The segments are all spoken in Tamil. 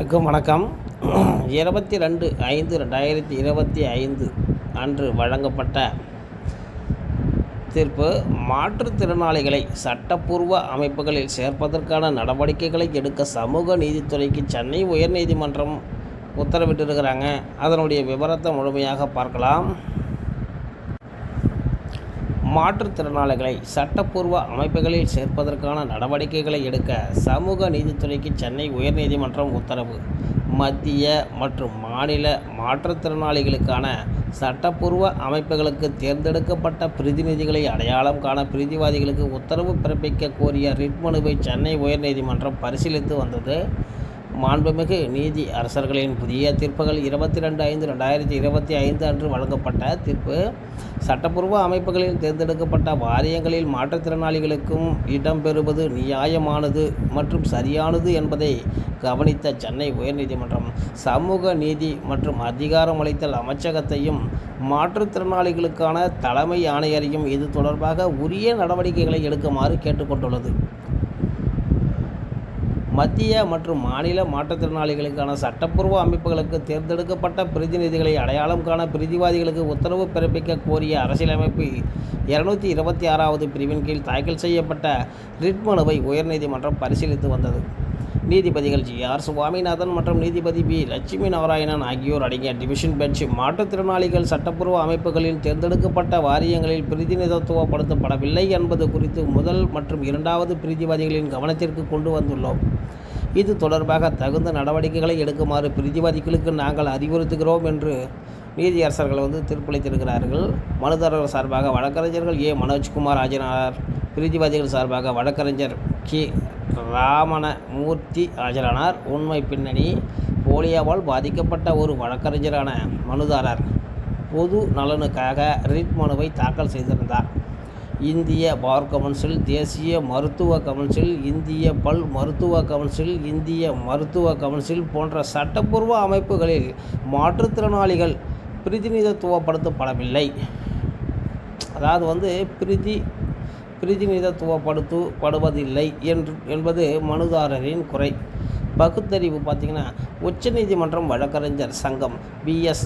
வணக்கம் வணக்கம். இருபத்தி ரெண்டு ஐந்து ரெண்டாயிரத்தி இருபத்தி ஐந்து அன்று வழங்கப்பட்ட தீர்ப்பு மாற்றுத்திறனாளிகளை சட்டப்பூர்வ அமைப்புகளில் சேர்ப்பதற்கான நடவடிக்கைகளை எடுக்க சமூக நீதித்துறைக்கு சென்னை உயர்நீதிமன்றம் உத்தரவிட்டிருக்கிறாங்க. அதனுடைய விவரத்தை முழுமையாக பார்க்கலாம். மாற்றுத்திறனாளிகளை சட்டப்பூர்வ அமைப்புகளில் சேர்ப்பதற்கான நடவடிக்கைகளை எடுக்க சமூக நீதித்துறைக்கு சென்னை உயர்நீதிமன்றம் உத்தரவு. மத்திய மற்றும் மாநில மாற்றுத்திறனாளிகளுக்கான சட்டப்பூர்வ அமைப்புகளுக்கு தேர்ந்தெடுக்கப்பட்ட பிரதிநிதிகளை அடையாளம் காண பிரதிவாதிகளுக்கு உத்தரவு பிறப்பிக்க கோரிய ரிட் மனுவை சென்னை உயர்நீதிமன்றம் பரிசீலித்து வந்தது. மாண்புமிகு நீதி அரசர்களின் புதிய தீர்ப்புகள் இருபத்தி ரெண்டு ஐந்து ரெண்டாயிரத்தி இருபத்தி ஐந்து அன்று வழங்கப்பட்ட தீர்ப்பு சட்டப்பூர்வ அமைப்புகளில் தேர்ந்தெடுக்கப்பட்ட வாரியங்களில் மாற்றுத்திறனாளிகளுக்கும் இடம்பெறுவது நியாயமானது மற்றும் சரியானது என்பதை கவனித்த சென்னை உயர்நீதிமன்றம் சமூக நீதி மற்றும் அதிகாரமளித்தல் அமைச்சகத்தையும் மாற்றுத்திறனாளிகளுக்கான தலைமை ஆணையரையும் இது தொடர்பாக உரிய நடவடிக்கைகளை எடுக்குமாறு கேட்டுக்கொண்டுள்ளது. மத்திய மற்றும் மாநில மாற்றுத்திறனாளிகளுக்கான சட்டப்பூர்வ அமைப்புகளுக்கு தேர்ந்தெடுக்கப்பட்ட பிரதிநிதிகளை அடையாளம் காண பிரதிவாதிகளுக்கு உத்தரவு பிறப்பிக்க கோரிய அரசியலமைப்பு இருநூத்தி இருபத்தி ஆறாவது பிரிவின் கீழ் தாக்கல் செய்யப்பட்ட ரிட் மனுவை உயர்நீதிமன்றம் பரிசீலித்து வந்தது. நீதிபதிகள் ஜி. ஆர். சுவாமிநாதன் மற்றும் நீதிபதி பி. லட்சுமி நாராயணன் ஆகியோர் அடங்கிய டிவிஷன் பெஞ்ச் மாற்றுத்திறனாளிகள் சட்டப்பூர்வ அமைப்புகளில் தேர்ந்தெடுக்கப்பட்ட வாரியங்களில் பிரதிநிதித்துவப்படுத்தப்படவில்லை என்பது குறித்து முதல் மற்றும் இரண்டாவது பிரதிவாதிகளின் கவனத்திற்கு கொண்டு வந்துள்ளோம். இது தொடர்பாக தகுந்த நடவடிக்கைகளை எடுக்குமாறு பிரதிவாதிகளுக்கு நாங்கள் அறிவுறுத்துகிறோம் என்று நீதியரசர்கள் வந்து தீர்ப்பளித்திருக்கிறார்கள். மனுதாரர் சார்பாக வழக்கறிஞர்கள் ஏ. மனோஜ்குமார் ஆஜரானார் பிரீதிவாதிகள் சார்பாக வழக்கறிஞர் கே. ராமணமூர்த்தி ஆஜரானார் உண்மை பின்னணி போலியோவால் பாதிக்கப்பட்ட ஒரு வழக்கறிஞரான மனுதாரர். பொது நலனுக்காக ரிட் மனுவை தாக்கல் செய்திருந்தார். இந்திய பார் கவுன்சில் தேசிய மருத்துவ கவுன்சில் இந்திய பல் மருத்துவ கவுன்சில் இந்திய மருத்துவ கவுன்சில் போன்ற சட்டப்பூர்வ அமைப்புகளில் மாற்றுத்திறனாளிகள் பிரதிநிதித்துவப்படுத்தப்படவில்லை. அதாவது வந்து பிரதி பிரதிநிதித்துவப்படுத்து படுவதில்லை என்று என்பது மனுதாரரின் குறை. பகுத்தறிவு பார்த்திங்கன்னா உச்சநீதிமன்றம் வழக்கறிஞர் சங்கம் பிஎஸ்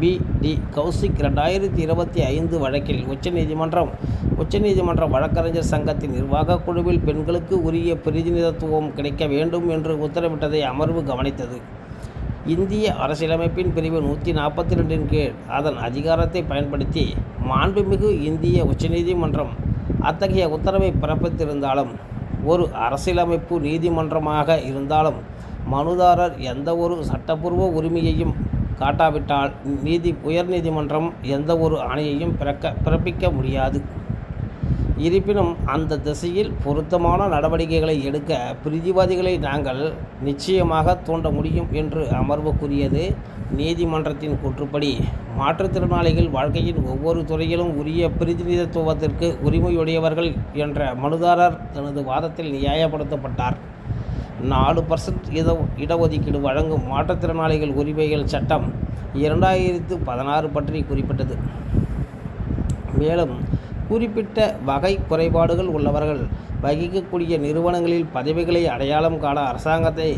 பிடி கௌசிக் ரெண்டாயிரத்தி இருபத்தி ஐந்து வழக்கில் உச்சநீதிமன்றம் உச்சநீதிமன்ற வழக்கறிஞர் சங்கத்தின் நிர்வாகக் குழுவில் பெண்களுக்கு உரிய பிரதிநிதித்துவம் கிடைக்க வேண்டும் என்று உத்தரவிட்டதை அமர்வு கவனித்தது. இந்திய அரசியலமைப்பின் பிரிவு நூற்றி நாற்பத்தி ரெண்டின் கீழ். அதன் அதிகாரத்தை பயன்படுத்தி மாண்புமிகு இந்திய உச்சநீதிமன்றம் அத்தகைய உத்தரவை பிறப்பித்திருந்தாலும் ஒரு அரசியலமைப்பு நீதிமன்றமாக இருந்தாலும் மனுதாரர் எந்த ஒரு சட்டப்பூர்வ உரிமையையும் காட்டாவிட்டால் நீதி உயர்நீதிமன்றம் எந்த ஒரு ஆணையையும் பிறக்க பிறப்பிக்க முடியாது. இருப்பினும் அந்த திசையில் பொருத்தமான நடவடிக்கைகளை எடுக்க பிரிதிவாதிகளை நாங்கள் நிச்சயமாக தூண்ட முடியும் என்று அமர்வு கூறியது. நீதிமன்றத்தின் கூற்றுப்படி மாற்றுத்திறனாளிகள் வாழ்க்கையின் ஒவ்வொரு துறையிலும் உரிய பிரதிநிதித்துவத்திற்கு உரிமையுடையவர்கள் என்ற மனுதாரர் தனது வாதத்தில் நியாயப்படுத்தப்பட்டார். நாலு பர்சன்ட் இட இடஒதுக்கீடு வழங்கும் மாற்றுத்திறனாளிகள் உரிமைகள் சட்டம் இரண்டாயிரத்து பதினாறு பற்றி குறிப்பிட்டது. மேலும் குறிப்பிட்ட வகை குறைபாடுகள் உள்ளவர்கள் வகிக்கக்கூடிய நிறுவனங்களில் பதவிகளை அடையாளம் காண அரசாங்கத்தை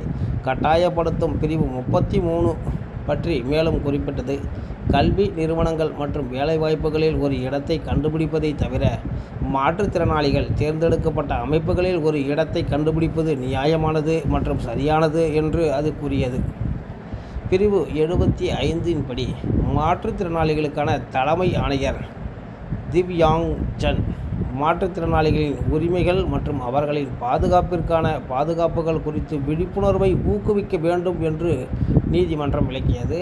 கட்டாயப்படுத்தும் பிரிவு முப்பத்தி மூணு பற்றி மேலும் குறிப்பிட்டது. கல்வி நிறுவனங்கள் மற்றும் வேலைவாய்ப்புகளில் ஒரு இடத்தை கண்டுபிடிப்பதை தவிர மாற்றுத்திறனாளிகள் தேர்ந்தெடுக்கப்பட்ட அமைப்புகளில் ஒரு இடத்தை கண்டுபிடிப்பது நியாயமானது மற்றும் சரியானது என்று அது கூறியது. பிரிவு எழுபத்தி ஐந்தின் படி மாற்றுத்திறனாளிகளுக்கான தலைமை ஆணையர் திவ்யாங் சன் மாற்றுத்திறனாளிகளின் உரிமைகள் மற்றும் அவர்களின் பாதுகாப்பிற்கான பாதுகாப்புகள் குறித்து விழிப்புணர்வை ஊக்குவிக்க வேண்டும் என்று நீதிமன்றம் விளக்கியது.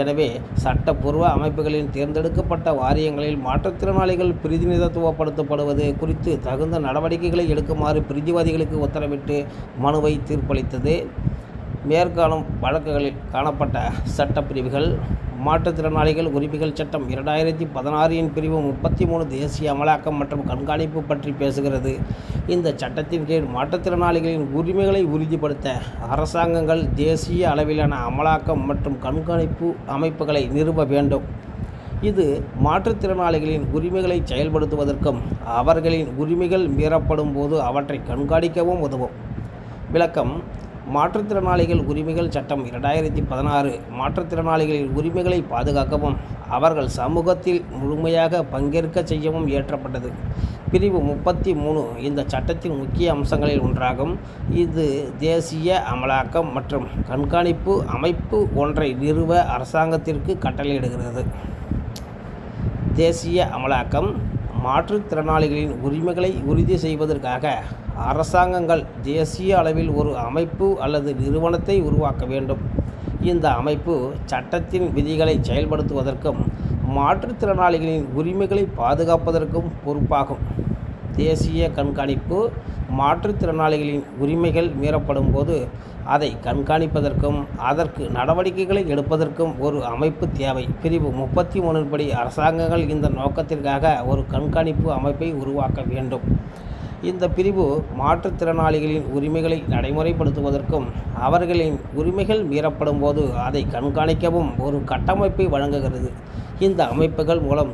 எனவே சட்டப்பூர்வ அமைப்புகளின் தேர்ந்தெடுக்கப்பட்ட வாரியங்களில் மாற்றுத்திறனாளிகள் பிரதிநிதித்துவப்படுத்தப்படுவது குறித்து தகுந்த நடவடிக்கைகளை எடுக்குமாறு பிரதிவாதிகளுக்கு உத்தரவிட்டு மனுவை தீர்ப்பளித்தது. மேற்காலம் வழக்குகளில் காணப்பட்ட சட்டப்பிரிவுகள் மாற்றுத்திறனாளிகள் உரிமைகள் சட்டம் இரண்டாயிரத்தி பதினாறின் பிரிவு முப்பத்தி மூணு தேசிய அமலாக்கம் மற்றும் கண்காணிப்பு பற்றி பேசுகிறது. இந்த சட்டத்தின் கீழ் மாற்றுத்திறனாளிகளின் உரிமைகளை உறுதிப்படுத்த அரசாங்கங்கள் தேசிய அளவிலான அமலாக்கம் மற்றும் கண்காணிப்பு அமைப்புகளை நிறுவ வேண்டும். இது மாற்றுத்திறனாளிகளின் உரிமைகளை செயல்படுத்துவதற்கும் அவர்களின் உரிமைகள் மீறப்படும் போது அவற்றை கண்காணிக்கவும் உதவும். விளக்கம் மாற்றுத்திறனாளிகள் உரிமைகள் சட்டம் இரண்டாயிரத்தி பதினாறு மாற்றுத்திறனாளிகளின் உரிமைகளை பாதுகாக்கவும் அவர்கள் சமூகத்தில் முழுமையாக பங்கேற்க செய்யவும் இயற்றப்பட்டது. பிரிவு முப்பத்தி மூணு இந்த சட்டத்தின் முக்கிய அம்சங்களில் ஒன்றாகும். இது தேசிய அமலாக்கம் மற்றும் கண்காணிப்பு அமைப்பு ஒன்றை நிறுவ அரசாங்கத்திற்கு கட்டளையிடுகிறது. தேசிய அமலாக்கம் மாற்றுத்திறனாளிகளின் உரிமைகளை உறுதி செய்வதற்காக அரசாங்கங்கள் தேசிய அளவில் ஒரு அமைப்பு அல்லது நிறுவனத்தை உருவாக்க வேண்டும். இந்த அமைப்பு சட்டத்தின் விதிகளை செயல்படுத்துவதற்கும் மாற்றுத்திறனாளிகளின் உரிமைகளை பாதுகாப்பதற்கும் பொறுப்பாகும். தேசிய கண்காணிப்பு மாற்றுத்திறனாளிகளின் உரிமைகள் மீறப்படும் போது அதை கண்காணிப்பதற்கும் அதற்கு நடவடிக்கைகளை எடுப்பதற்கும் ஒரு அமைப்பு தேவை. பிரிவு முப்பத்தி மூணின்படி அரசாங்கங்கள் இந்த நோக்கத்திற்காக ஒரு கண்காணிப்பு அமைப்பை உருவாக்க வேண்டும். இந்த பிரிவு மாற்றுத்திறனாளிகளின் உரிமைகளை நடைமுறைப்படுத்துவதற்கும் அவர்களின் உரிமைகள் மீறப்படும் போது அதை கண்காணிக்கவும் ஒரு கட்டமைப்பை வழங்குகிறது. இந்த அமைப்புகள் மூலம்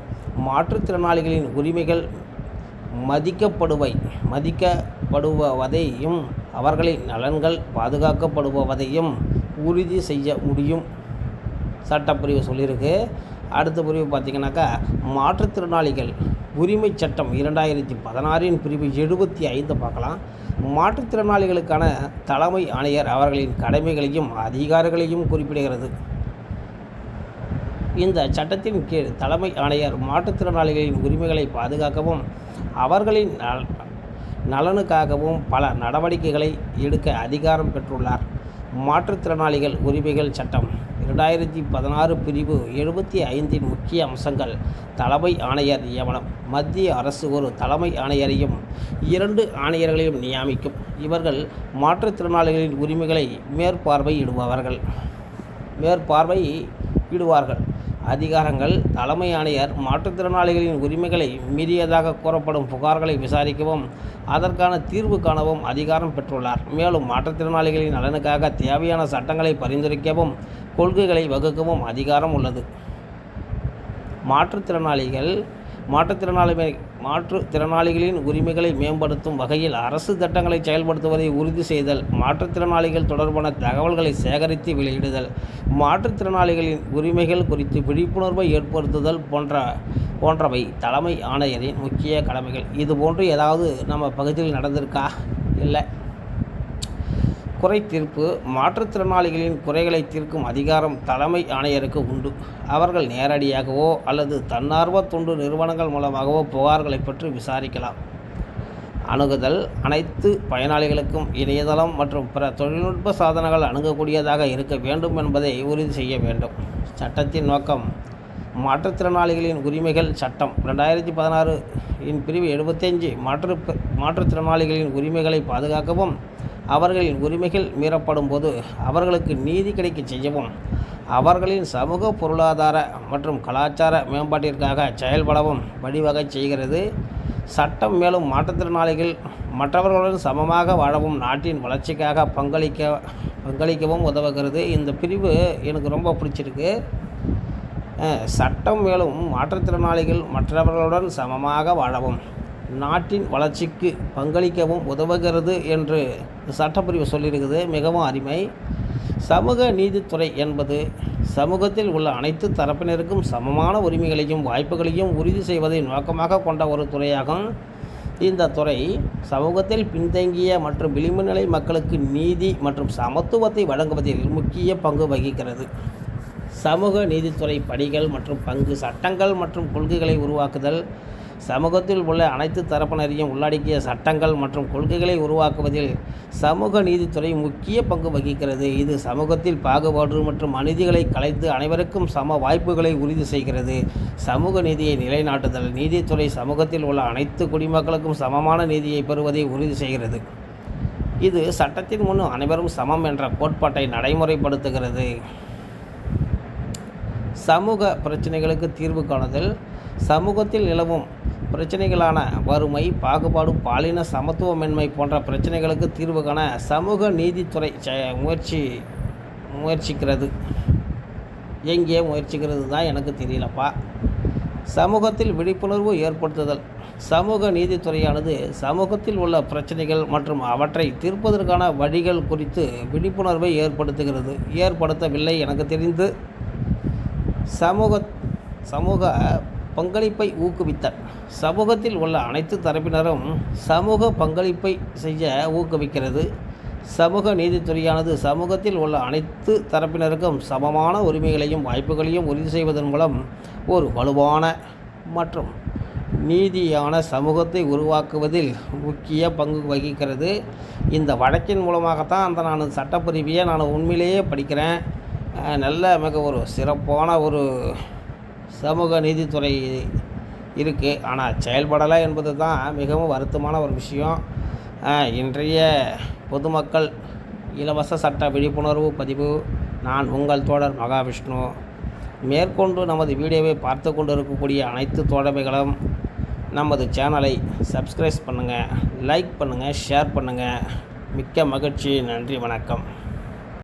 மாற்றுத்திறனாளிகளின் உரிமைகள் மதிக்கப்படுவை மதிக்கப்படுவதையும் அவர்களின் நலன்கள் பாதுகாக்கப்படுபவதையும் உறுதி செய்ய முடியும். சட்டப்பிரிவு சொல்லியிருக்கு. அடுத்த பிரிவு பார்த்திங்கனாக்கா மாற்றுத்திறனாளிகள் உரிமை சட்டம் இரண்டாயிரத்தி பதினாறின் பிரிவு எழுபத்தி ஐந்து பார்க்கலாம். மாற்றுத்திறனாளிகளுக்கான தலைமை ஆணையர் அவர்களின் கடமைகளையும் அதிகாரங்களையும் குறிப்பிடுகிறது. இந்த சட்டத்தின் கீழ் தலைமை ஆணையர் மாற்றுத்திறனாளிகளின் உரிமைகளை பாதுகாக்கவும் அவர்களின் நலனுக்காகவும் பல நடவடிக்கைகளை எடுக்க அதிகாரம் பெற்றுள்ளார். மாற்றுத்திறனாளிகள் உரிமைகள் சட்டம். இரண்டாயிரத்தி பதினாறு பிரிவு எழுபத்தி ஐந்தின் முக்கிய அம்சங்கள் தலைமை ஆணையர் நியமனம். மத்திய அரசு ஒரு தலைமை ஆணையரையும் இரண்டு ஆணையர்களையும் நியமிக்கும். இவர்கள் மாற்றுத்திறனாளிகளின் உரிமைகளை மேற்பார்வையிடுபவர்கள். மேற்பார்வை இடுவார்கள் அதிகாரங்கள் தலைமை ஆணையர் மாற்றுத்திறனாளிகளின் உரிமைகளை மீறியதாக கூறப்படும் புகார்களை விசாரிக்கவும் அதற்கான தீர்வு காணவும் அதிகாரம் பெற்றுள்ளார். மேலும் மாற்றுத்திறனாளிகளின் நலனுக்காக தேவையான சட்டங்களை பரிந்துரைக்கவும் கொள்கைகளை வகுக்கவும் அதிகாரம் உள்ளது. மாற்றுத்திறனாளிகள் மாற்றுத்திறனாளி மாற்றுத்திறனாளிகளின் உரிமைகளை மேம்படுத்தும் வகையில் அரசு திட்டங்களை செயல்படுத்துவதை உறுதி செய்தல் மாற்றுத்திறனாளிகள் தொடர்பான தகவல்களை சேகரித்து வெளியிடுதல் மாற்றுத்திறனாளிகளின் உரிமைகள் குறித்து விழிப்புணர்வை ஏற்படுத்துதல் போன்ற போன்றவை தலைமை ஆணையரின் முக்கிய கடமைகள். இதுபோன்று ஏதாவது நம்ம பகுதியில் நடந்திருக்கா? இல்லை. குறை தீர்ப்பு மாற்றுத்திறனாளிகளின் குறைகளை தீர்க்கும் அதிகாரம் தலைமை ஆணையருக்கு உண்டு. அவர்கள் நேரடியாகவோ அல்லது தன்னார்வ தொண்டு நிறுவனங்கள் மூலமாகவோ புகார்களை பற்றி விசாரிக்கலாம். அணுகுதல் அனைத்து பயனாளிகளுக்கும் இணையதளம் மற்றும் பிற தொழில்நுட்ப சாதனங்கள் அணுகக்கூடியதாக இருக்க வேண்டும் என்பதை உறுதி செய்ய வேண்டும். சட்டத்தின் நோக்கம் மாற்றுத்திறனாளிகளின் உரிமைகள் சட்டம். ரெண்டாயிரத்தி பதினாறு இன் பிரிவு எழுபத்தஞ்சு மாற்று மாற்றுத்திறனாளிகளின் உரிமைகளை பாதுகாக்கவும் அவர்களின் உரிமைகள் மீறப்படும் போது அவர்களுக்கு நீதி கிடைக்க செய்யவும் அவர்களின் சமூக பொருளாதார மற்றும் கலாச்சார மேம்பாட்டிற்காக செயல்படவும் வழிவகை செய்கிறது. சட்டம் மேலும் மாற்றுத்திறனாளிகள் மற்றவர்களுடன் சமமாக வாழவும் நாட்டின் வளர்ச்சிக்காக பங்களிக்க பங்களிக்கவும் உதவுகிறது. இந்த பிரிவு எனக்கு ரொம்ப பிடிச்சிருக்கு. சட்டம் மேலும் மாற்றுத்திறனாளிகள் மற்றவர்களுடன் சமமாக வாழவும் நாட்டின் வளர்ச்சிக்கு பங்களிக்கவும் உதவுகிறது என்று சட்டப்பிரிவு சொல்லியிருக்குது. மிகவும் அருமை. சமூக நீதித்துறை என்பது சமூகத்தில் உள்ள அனைத்து தரப்பினருக்கும் சமமான உரிமைகளையும் வாய்ப்புகளையும் உறுதி செய்வதை நோக்கமாக கொண்ட ஒரு துறையாகும். இந்த துறை சமூகத்தில் பின்தங்கிய மற்றும் விளிம்பு நிலை மக்களுக்கு நீதி மற்றும் சமத்துவத்தை வழங்குவதில் முக்கிய பங்கு வகிக்கிறது. சமூக நீதித்துறை பணிகள் மற்றும் பங்கு சட்டங்கள் மற்றும் கொள்கைகளை உருவாக்குதல் சமூகத்தில் உள்ள அனைத்து தரப்பினரையும் உள்ளடக்கிய சட்டங்கள் மற்றும் கொள்கைகளை உருவாக்குவதில் சமூக நீதித்துறை முக்கிய பங்கு வகிக்கிறது. இது சமூகத்தில் பாகுபாடு மற்றும் அநீதிகளை கலைத்து அனைவருக்கும் சம வாய்ப்புகளை உறுதி செய்கிறது. சமூக நீதியை நிலைநாட்டுதல் நீதித்துறை சமூகத்தில் உள்ள அனைத்து குடிமக்களுக்கும் சமமான நீதியை பெறுவதை உறுதி செய்கிறது. இது சட்டத்தின் முன் அனைவரும் சமம் என்ற கோட்பாட்டை நடைமுறைப்படுத்துகிறது. சமூக பிரச்சனைகளுக்கு தீர்வு காணுதல் சமூகத்தில் நிலவும் பிரச்சனைகளான வறுமை பாகுபாடு பாலின சமத்துவமின்மை போன்ற பிரச்சனைகளுக்கு தீர்வு காண சமூக நீதித்துறை முயற்சி முயற்சிக்கிறது. எங்கே முயற்சிக்கிறது தான் எனக்கு தெரியலப்பா. சமூகத்தில் விழிப்புணர்வு ஏற்படுத்துதல். சமூக நீதித்துறையானது சமூகத்தில் உள்ள பிரச்சனைகள் மற்றும் அவற்றை தீர்ப்பதற்கான வழிகள் குறித்து விழிப்புணர்வை ஏற்படுத்துகிறது. ஏற்படுத்தவில்லை எனக்கு தெரிந்து. சமூக சமூக பங்களிப்பை ஊக்குவித்தல் சமூகத்தில் உள்ள அனைத்து தரப்பினரும் சமூக பங்களிப்பை செய்ய ஊக்குவிக்கிறது. சமூக நீதித்துறையானது சமூகத்தில் உள்ள அனைத்து தரப்பினருக்கும் சமமான உரிமைகளையும் வாய்ப்புகளையும் உறுதி செய்வதன் மூலம் ஒரு வலுவான மற்றும் நீதியான சமூகத்தை உருவாக்குவதில் முக்கிய பங்கு வகிக்கிறது. இந்த வழக்கின் மூலமாகத்தான் அந்த நான் சட்டப்பிரிவியை நான் உண்மையிலேயே படிக்கிறேன். நல்ல மிக ஒரு சிறப்பான ஒரு சமூக நீதித்துறை இருக்குது ஆனால் செயல்படலை என்பது தான் மிகவும் வருத்தமான ஒரு விஷயம். இன்றைய பொதுமக்கள் இலவச சட்ட விழிப்புணர்வு பதிவு. நான் உங்கள் தோழர் மகாவிஷ்ணு. மேற்கொண்டு நமது வீடியோவை பார்த்து கொண்டு இருக்கக்கூடிய அனைத்து தோழமைகளும் நமது சேனலை சப்ஸ்கிரைப் பண்ணுங்கள் லைக் பண்ணுங்கள் ஷேர் பண்ணுங்கள் மிக்க மகிழ்ச்சி நன்றி வணக்கம்.